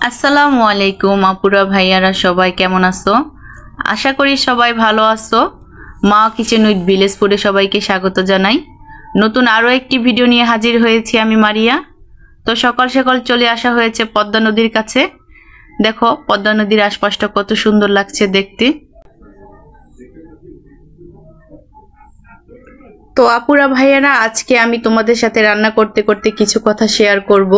আসসালামু আলাইকুম, আপুরা, ভাইয়ারা, সবাই কেমন আছো? আশা করি সবাই ভালো আছো। মা কিচেন উইথ ভিলেজপুরে সবাইকে স্বাগত জানাই। নতুন আরও একটি ভিডিও নিয়ে হাজির হয়েছি আমি মারিয়া। তো সকাল সকাল চলে আসা হয়েছে পদ্মা নদীর কাছে। দেখো, পদ্মা নদীর আশপাশটা কত সুন্দর লাগছে দেখতে। তো আপুরা, ভাইয়ারা, আজকে আমি তোমাদের সাথে রান্না করতে করতে কিছু কথা শেয়ার করব।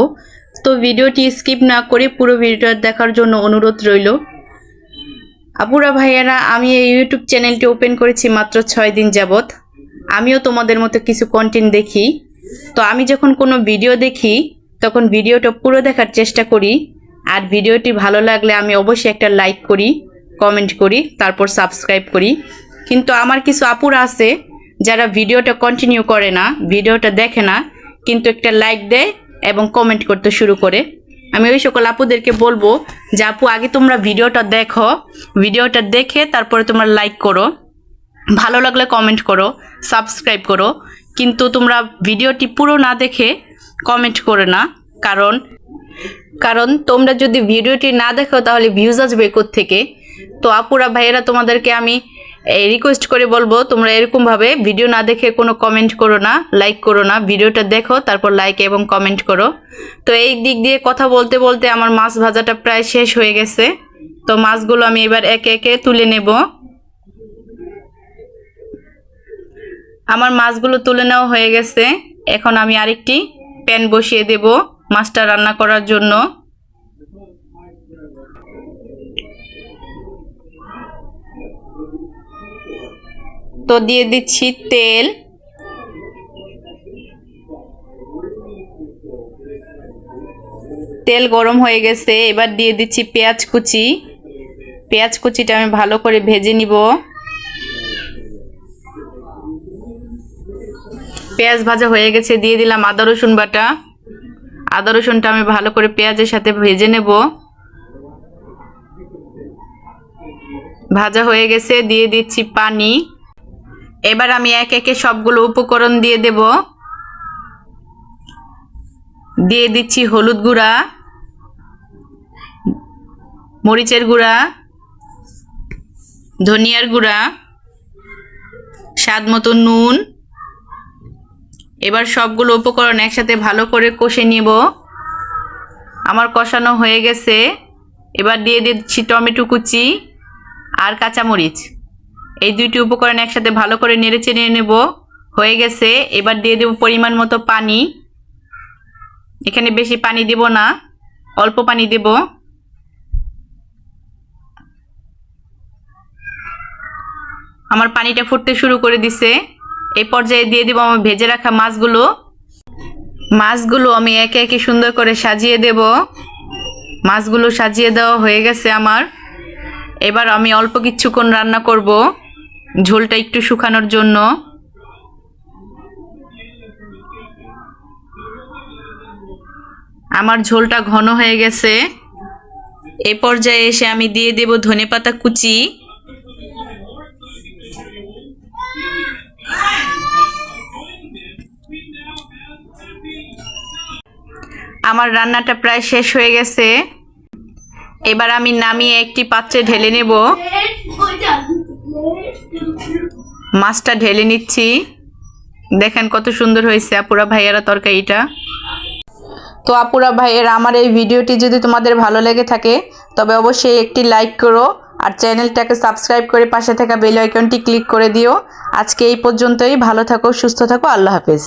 তো ভিডিওটি স্কিপ না করে পুরো ভিডিওটা দেখার জন্য অনুরোধ রইল। আপুরা ভাইয়ারা, আমি এই ইউটিউব চ্যানেলটি ওপেন করেছি মাত্র ছয় দিন যাবত আমিও তোমাদের মতো কিছু কন্টেন্ট দেখি। তো আমি যখন কোনো ভিডিও দেখি, তখন ভিডিওটা পুরো দেখার চেষ্টা করি। আর ভিডিওটি ভালো লাগলে আমি অবশ্যই একটা লাইক করি কমেন্ট করি, তারপর সাবস্ক্রাইব করি। কিন্তু আমার কিছু আপুরা আছে, যারা ভিডিওটা কন্টিনিউ করে না, ভিডিওটা দেখে না, কিন্তু একটা লাইক দেয় এবং কমেন্ট করতে শুরু করে। আমি ওই সকল আপুদেরকে বলব যে, আপু, আগে তোমরা ভিডিওটা দেখো। ভিডিওটা দেখে তারপরে তোমরা লাইক করো। ভালো লাগলে কমেন্ট করো সাবস্ক্রাইব করো। কিন্তু তোমরা ভিডিওটি পুরো না দেখে কমেন্ট করে না। কারণ কারণ তোমরা যদি ভিডিওটি না দেখো, তাহলে ভিউজ আসবে থেকে তো আপুরা, ভাইয়েরা, তোমাদেরকে আমি রিকোয়েস্ট করে বলব, তোমরা এরকমভাবে ভিডিও না দেখে কোনো কমেন্ট করো না লাইক করো না, ভিডিওটা দেখো, তারপর লাইক এবং কমেন্ট করো। তো এই দিক দিয়ে কথা বলতে বলতে আমার মাছ ভাজাটা প্রায় শেষ হয়ে গেছে। তো মাছগুলো আমি এবার একে একে তুলে নেব। আমার মাছগুলো তুলে নেওয়া হয়ে গেছে। এখন আমি আরেকটি প্যান বসিয়ে দেব মাছটা রান্না করার জন্য। তো দিয়ে দিচ্ছি তেল। তেল গরম হয়ে গেছে, এবার দিয়ে দিচ্ছি পেঁয়াজ কুচি। পেঁয়াজ কুচিটা আমি ভালো করে ভেজে নিব। পেঁয়াজ ভাজা হয়ে গেছে, দিয়ে দিলাম আদা রসুন বাটা। আদা রসুনটা আমি ভালো করে পেঁয়াজের সাথে ভেজে নেব। ভাজা হয়ে গেছে, দিয়ে দিচ্ছি পানি। এবার আমি এক একে সবগুলো উপকরণ দিয়ে দেব। দিয়ে দিচ্ছি হলুদ গুঁড়া, মরিচের গুঁড়া, ধনিয়ার গুঁড়া, স্বাদ মতো নুন। এবার সবগুলো উপকরণ একসাথে ভালো করে কষে নিব। আমার কষানো হয়ে গেছে। এবার দিয়ে দিচ্ছি টমেটো কুচি। আর কাঁচামরিচ। এই দুইটি উপকরণ একসাথে ভালো করে নেড়ে চেড়ে নেব। হয়ে গেছে, এবার দিয়ে দেব পরিমাণ মতো পানি। এখানে বেশি পানি দেব না, অল্প পানি দেব। আমার পানিটা ফুটতে শুরু করে দিছে। এই পর্যায়ে দিয়ে দিব আমার ভেজে রাখা মাছগুলো। মাছগুলো আমি একে একে সুন্দর করে সাজিয়ে দেব। মাছগুলো সাজিয়ে দেওয়া হয়ে গেছে আমার। এবার আমি অল্প কিছুক্ষণ রান্না করব। ঝোলটা একটু শুকানোর জন্য। আমার ঝোলটা ঘন হয়ে গেছে। এ পর্যায়ে এসে আমি দিয়ে দেব ধনেপাতা কুচি। আমার রান্নাটা প্রায় শেষ হয়ে গেছে। এবার আমি নামিয়ে একটি পাত্রে ঢেলে নেব। মাছটা ঢেলে নিচ্ছি। দেখেন কত সুন্দর হয়েছে আপুরা ভাইয়ারা তরকারিটা। তো আপুরা ভাইয়ের, আমার এই ভিডিওটি যদি তোমাদের ভালো লেগে থাকে, তবে অবশ্যই একটি লাইক করো আর চ্যানেলটাকে সাবস্ক্রাইব করে পাশে থাকা বেল আইকনটি ক্লিক করে দিও। আজকে এই পর্যন্তই, ভালো থাকো, সুস্থ থাকো, আল্লাহ হাফেজ।